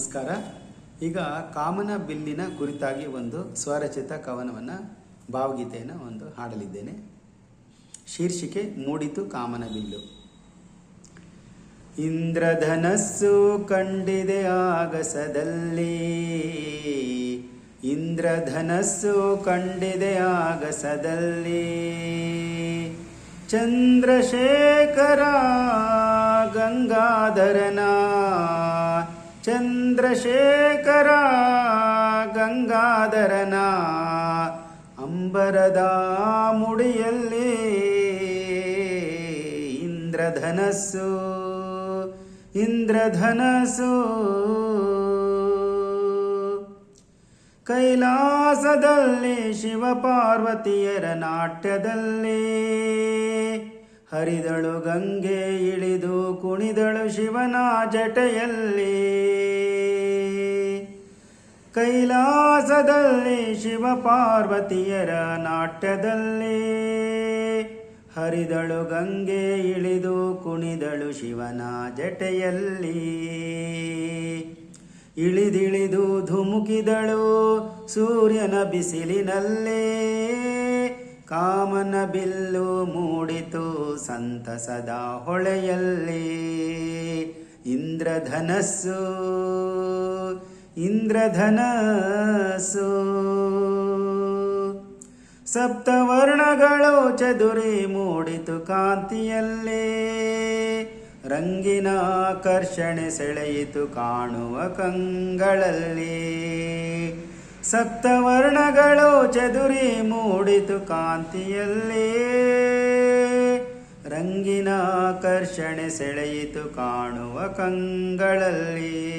ನಮಸ್ಕಾರ. ಈಗ ಕಾಮನ ಬಿಲ್ಲಿನ ಕುರಿತಾಗಿ ಒಂದು ಸ್ವರಚಿತ ಕವನವನ್ನು ಭಾವಗೀತೆಯನ್ನು ಒಂದು ಹಾಡಲಿದ್ದೇನೆ. ಶೀರ್ಷಿಕೆ ಮೂಡಿತು ಕಾಮನ ಬಿಲ್ಲು. ಇಂದ್ರಧನಸ್ಸು ಕಂಡಿದೆ ಆಗಸದಲ್ಲಿ. ಇಂದ್ರಧನಸ್ಸು ಕಂಡಿದೆ ಆಗಸದಲ್ಲಿ. ಚಂದ್ರಶೇಖರ ಗಂಗಾಧರನ ಚಂದ್ರಶೇಖರ ಗಂಗಾಧರನ ಅಂಬರದ ಮುಡಿಯಲ್ಲಿ ಇಂದ್ರಧನಸ್ಸು ಇಂದ್ರಧನಸ್ಸು. ಕೈಲಾಸದಲ್ಲಿ ಶಿವಪಾರ್ವತಿಯರ ನಾಟ್ಯದಲ್ಲಿ ಹರಿದಳು ಗಂಗೆ, ಇಳಿದು ಕುಣಿದಳು ಶಿವನ ಜಟೆಯಲ್ಲಿ. ಕೈಲಾಸದಲ್ಲಿ ಶಿವ ಪಾರ್ವತಿಯರ ನಾಟ್ಯದಲ್ಲಿ. ಹರಿದಳು ಗಂಗೆ, ಇಳಿದು ಕುಣಿದಳು ಶಿವನ ಜಟೆಯಲ್ಲಿ. ಇಳಿದಿಳಿದು ಧುಮುಕಿದಳು ಸೂರ್ಯನ ಬಿಸಿಲಿನಲ್ಲೇ. ಕಾಮನ ಬಿಲ್ಲು ಮೂಡಿತು ಸಂತಸದ ಹೊಳೆಯಲ್ಲಿ. ಇಂದ್ರಧನಸ್ಸು ಇಂದ್ರಧನಸ್ಸು. ಸಪ್ತವರ್ಣಗಳು ಚದುರಿ ಮೂಡಿತು ಕಾಂತಿಯಲ್ಲೇ. ರಂಗಿನ ಆಕರ್ಷಣೆ ಸೆಳೆಯಿತು ಕಾಣುವ ಕಂಗಳಲ್ಲಿ. ಸಪ್ತವರ್ಣಗಳು ಚದುರಿ ಮೂಡಿತು ಕಾಂತಿಯಲ್ಲೇ. ರಂಗಿನ ಆಕರ್ಷಣೆ ಸೆಳೆಯಿತು ಕಾಣುವ ಕಂಗಳಲ್ಲಿ.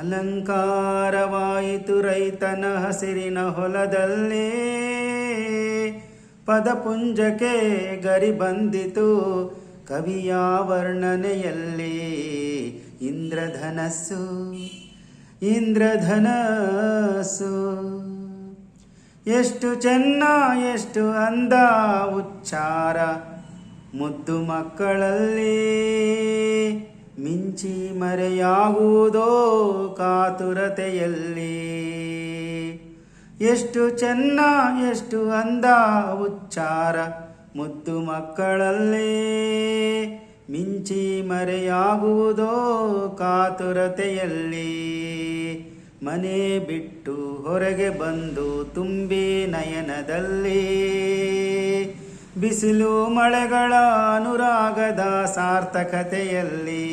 ಅಲಂಕಾರವಾಯಿತು ರೈತನ ಹಸಿರಿನ ಹೊಲದಲ್ಲಿ. ಪದಪುಂಜಕ್ಕೆ ಗರಿ ಬಂದಿತು ಕವಿಯ ವರ್ಣನೆಯಲ್ಲಿ ಇಂದ್ರಧನಸ್ಸು ಇಂದ್ರಧನಸ್ಸು. ಎಷ್ಟು ಚೆನ್ನ, ಎಷ್ಟು ಅಂದ, ಉಚ್ಚಾರ ಮುದ್ದು ಮಕ್ಕಳಲ್ಲಿ. ಮಿಂಚಿ ಮರೆಯಾಗುವುದೋ ಕಾತುರತೆಯಲ್ಲಿ. ಎಷ್ಟು ಚೆನ್ನ, ಎಷ್ಟು ಅಂದ, ಉಚ್ಚಾರ ಮುದ್ದು ಮಕ್ಕಳಲ್ಲಿ. ಮಿಂಚಿ ಮರೆಯಾಗುವುದೋ ಕಾತುರತೆಯಲ್ಲಿ. ಮನೆ ಬಿಟ್ಟು ಹೊರಗೆ ಬಂದು ತುಂಬಿ ನಯನದಲ್ಲಿ. ಬಿಸಿಲು ಮಳೆಗಳ ಅನುರಾಗದ ಸಾರ್ಥಕತೆಯಲ್ಲಿ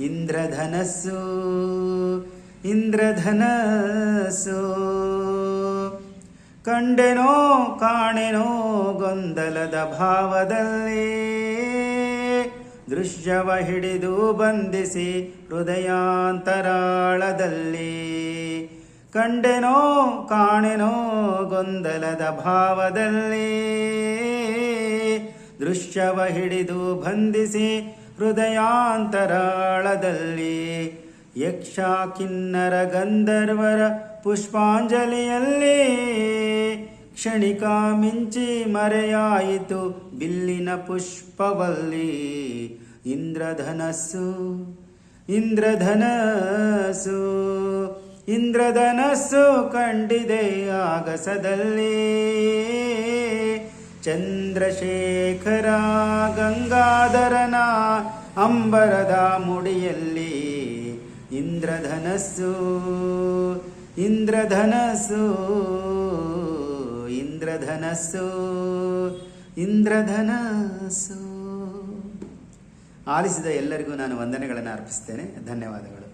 ಇಂದ್ರಧನಸ್ಸು ಇಂದ್ರಧನಸ್ಸು. ಕಂಡೆನೋ ಕಾಣೆನೋ ಗೊಂದಲದ ಭಾವದಲ್ಲಿ ದೃಶ್ಯವ ಹಿಡಿದು ಬಂಧಿಸಿ ಹೃದಯಾಂತರಾಳದಲ್ಲಿ. ಕಂಡೆನೋ ಕಾಣೆನೋ ಗೊಂದಲದ ಭಾವದಲ್ಲಿ. ದೃಶ್ಯವ ಹಿಡಿದು ಬಂಧಿಸಿ ಹೃದಯಾಂತರಾಳದಲ್ಲಿ. ಯಕ್ಷ ಕಿನ್ನರ ಗಂಧರ್ವರ ಪುಷ್ಪಾಂಜಲಿಯಲ್ಲಿ ಕ್ಷಣಿಕ ಮಿಂಚಿ ಮರೆಯಾಯಿತು ಬಿಲ್ಲಿನ ಪುಷ್ಪವಲ್ಲಿ. ಇಂದ್ರಧನಸ್ಸು ಇಂದ್ರಧನಸ್ಸು ಇಂದ್ರಧನಸ್ಸು ಕಂಡಿದೆ ಆಗಸದಲ್ಲಿ. ಚಂದ್ರಶೇಖರ, ಗಂಗಾಧರನ ಅಂಬರದ ಮುಡಿಯಲ್ಲಿ. ಇಂದ್ರಧನಸ್ಸು ಇಂದ್ರಧನಸ್ಸು. ಇಂದ್ರಧನಸ್ಸು ಇಂದ್ರಧನಸ್ಸು. ಆಲಿಸಿದ ಎಲ್ಲರಿಗೂ ನಾನು ವಂದನೆಗಳನ್ನು ಅರ್ಪಿಸ್ತೇನೆ. ಧನ್ಯವಾದಗಳು.